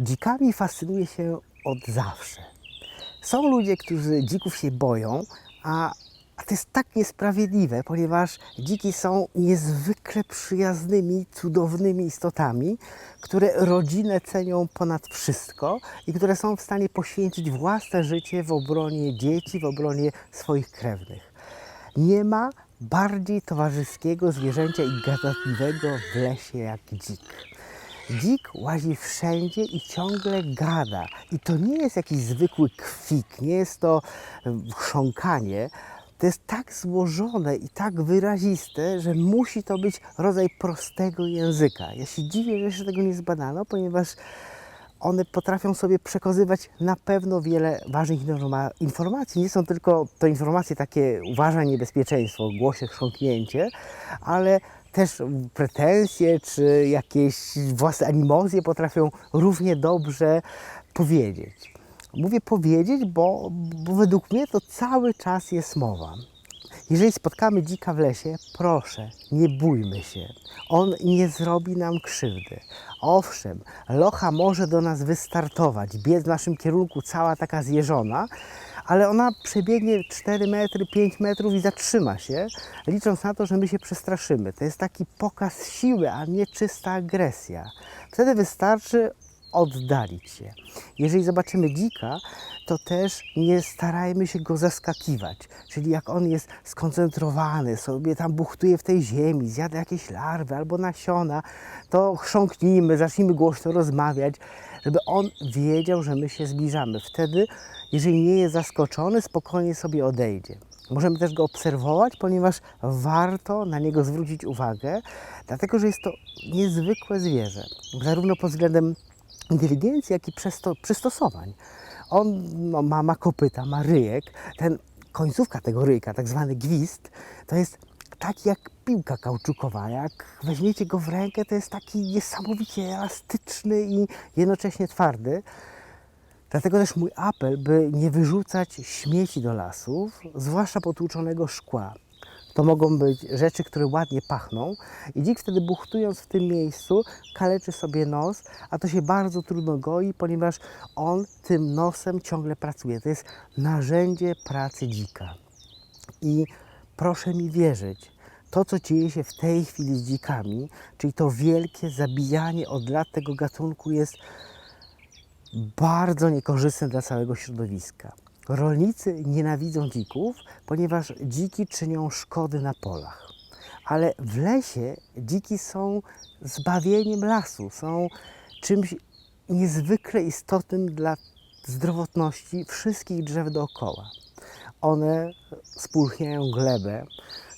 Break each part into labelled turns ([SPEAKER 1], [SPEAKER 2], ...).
[SPEAKER 1] Dzikami fascynuję się od zawsze. Są ludzie, którzy dzików się boją, a, a to jest tak niesprawiedliwe, ponieważ dziki są niezwykle przyjaznymi, cudownymi istotami, które rodzinę cenią ponad wszystko i które są w stanie poświęcić własne życie w obronie dzieci, w obronie swoich krewnych. Nie ma bardziej towarzyskiego zwierzęcia i gadatliwego w lesie jak dzik. Dzik łazi wszędzie i ciągle gada. I to nie jest jakiś zwykły kwik, nie jest to chrząkanie. To jest tak złożone i tak wyraziste, że musi to być rodzaj prostego języka. Ja się dziwię, że jeszcze tego nie zbadano, ponieważ one potrafią sobie przekazywać na pewno wiele ważnych informa- informacji. Nie są tylko to informacje takie uważaj niebezpieczeństwo, głosie chrząknięcie, ale też pretensje czy jakieś własne animozje potrafią równie dobrze powiedzieć. Mówię powiedzieć, bo, bo według mnie to cały czas jest mowa. Jeżeli spotkamy dzika w lesie, proszę, nie bójmy się. On nie zrobi nam krzywdy. Owszem, locha może do nas wystartować, biec w naszym kierunku cała taka zjeżona, ale ona przebiegnie 4 metry, 5 metrów i zatrzyma się, licząc na to, że my się przestraszymy. To jest taki pokaz siły, a nie czysta agresja. Wtedy wystarczy oddalić się. Jeżeli zobaczymy dzika, to też nie starajmy się go zaskakiwać. Czyli jak on jest skoncentrowany, sobie tam buchtuje w tej ziemi, zjada jakieś larwy albo nasiona, to chrząknijmy, zacznijmy głośno rozmawiać, żeby on wiedział, że my się zbliżamy. Wtedy, jeżeli nie jest zaskoczony, spokojnie sobie odejdzie. Możemy też go obserwować, ponieważ warto na niego zwrócić uwagę, dlatego że jest to niezwykłe zwierzę, zarówno pod względem inteligencji, jak i przystosowań. On no, ma, ma kopyta, ma ryjek. Ten końcówka tego ryjka, tak zwany gwizd, to jest taki jak piłka kauczukowa. Jak weźmiecie go w rękę, to jest taki niesamowicie elastyczny i jednocześnie twardy. Dlatego też mój apel, by nie wyrzucać śmieci do lasów, zwłaszcza potłuczonego szkła. To mogą być rzeczy, które ładnie pachną i dzik wtedy buchtując w tym miejscu kaleczy sobie nos, a to się bardzo trudno goi, ponieważ on tym nosem ciągle pracuje. To jest narzędzie pracy dzika. I proszę mi wierzyć, to co dzieje się w tej chwili z dzikami, czyli to wielkie zabijanie od lat tego gatunku jest bardzo niekorzystne dla całego środowiska. Rolnicy nienawidzą dzików, ponieważ dziki czynią szkody na polach. Ale w lesie dziki są zbawieniem lasu, są czymś niezwykle istotnym dla zdrowotności wszystkich drzew dookoła. One spulchniają glebę,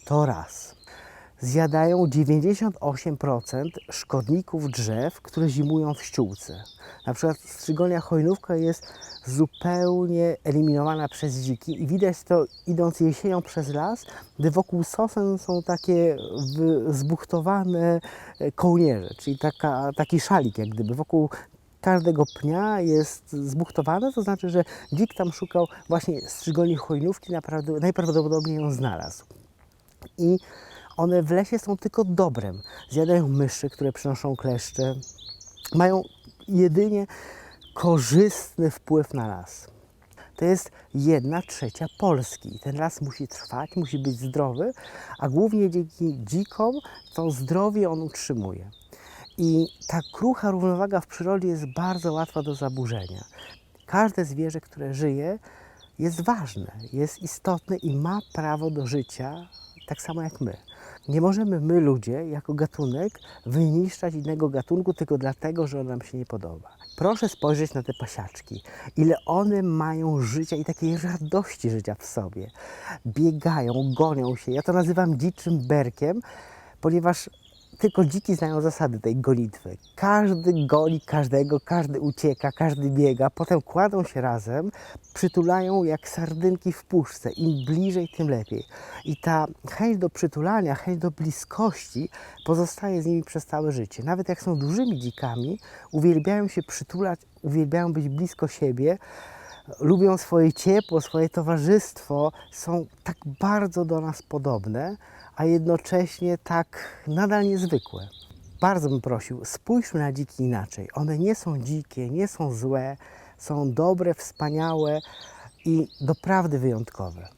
[SPEAKER 1] to raz. Zjadają 98% szkodników drzew, które zimują w ściółce. Na przykład strzygonia chojnówka jest zupełnie eliminowana przez dziki i widać to idąc jesienią przez las, gdy wokół sosen są takie zbuchtowane e, kołnierze, czyli taka, taki szalik jak gdyby wokół każdego pnia jest zbuchtowane, to znaczy, że dzik tam szukał właśnie strzygoni chojnówki, naprawdę, najprawdopodobniej ją znalazł. I one w lesie są tylko dobrem. Zjadają myszy, które przynoszą kleszcze. Mają jedynie korzystny wpływ na las. To jest jedna trzecia Polski. Ten las musi trwać, musi być zdrowy, a głównie dzięki dzikom to zdrowie on utrzymuje. I ta krucha równowaga w przyrodzie jest bardzo łatwa do zaburzenia. Każde zwierzę, które żyje, jest ważne, jest istotne i ma prawo do życia, tak samo jak my. Nie możemy my, ludzie, jako gatunek, wyniszczać innego gatunku tylko dlatego, że on nam się nie podoba. Proszę spojrzeć na te pasiaczki. Ile one mają życia i takiej radości życia w sobie. Biegają, gonią się. Ja to nazywam dziczym berkiem, ponieważ tylko dziki znają zasady tej gonitwy. Każdy goni każdego, każdy ucieka, każdy biega, potem kładą się razem, przytulają jak sardynki w puszce. Im bliżej, tym lepiej. I ta chęć do przytulania, chęć do bliskości pozostaje z nimi przez całe życie. Nawet jak są dużymi dzikami, uwielbiają się przytulać, uwielbiają być blisko siebie, lubią swoje ciepło, swoje towarzystwo, są tak bardzo do nas podobne, a jednocześnie tak nadal niezwykłe. bardzo bym prosił, spójrzmy na dziki inaczej. One nie są dzikie, nie są złe, są dobre, wspaniałe i doprawdy wyjątkowe.